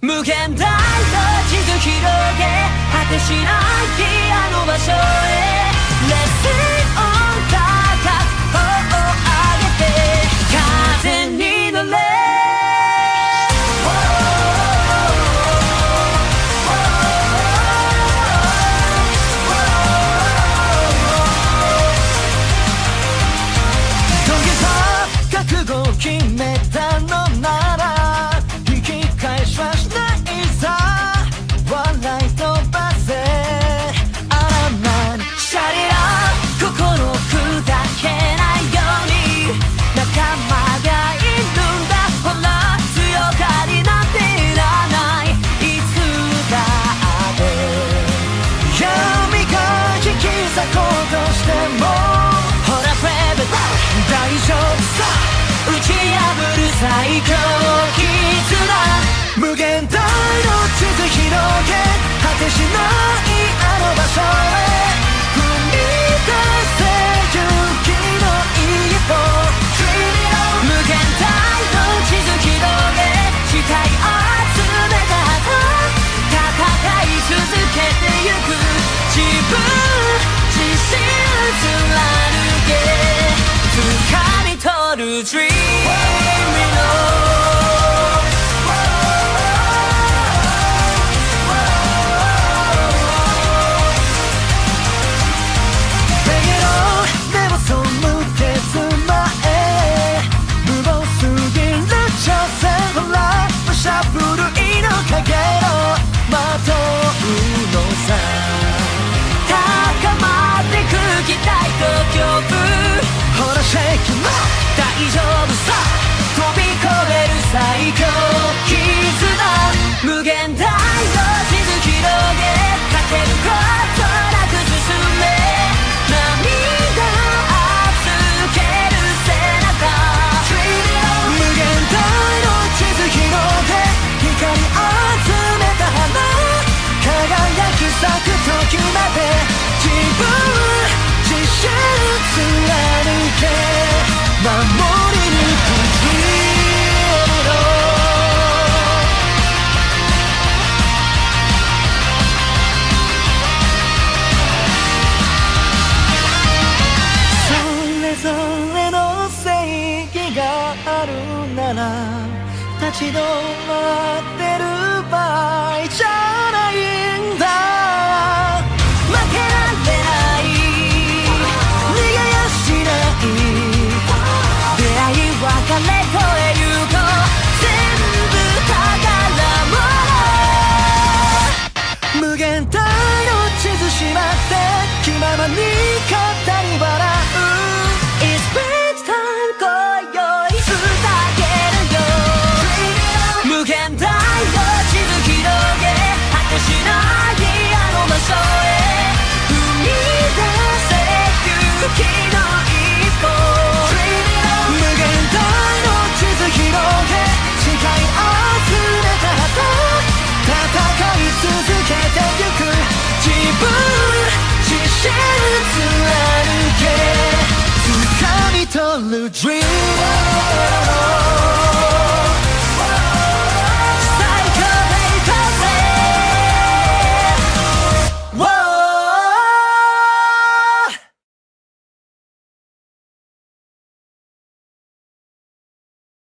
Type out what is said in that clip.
無限大の地図広げ果てしないあの場所へ Let's sing on 高く頬を上げて風に乗れ遂げた覚悟を決めたのもほらフェブ大丈夫さ打ち破る最強絆無限大の地図広げ果てしない愛丈夫さ飛び越える最強絆無限大の地図広げかけることなく進め涙預ける背中無限大の地図広げ光集めた花輝き咲く時まで自分自身貫けなら立ち止まってる場合じゃないんだ負けられない逃げやしない出会い別れ越えゆこう全部宝物無限大の地図しまって気ままに absolute dream.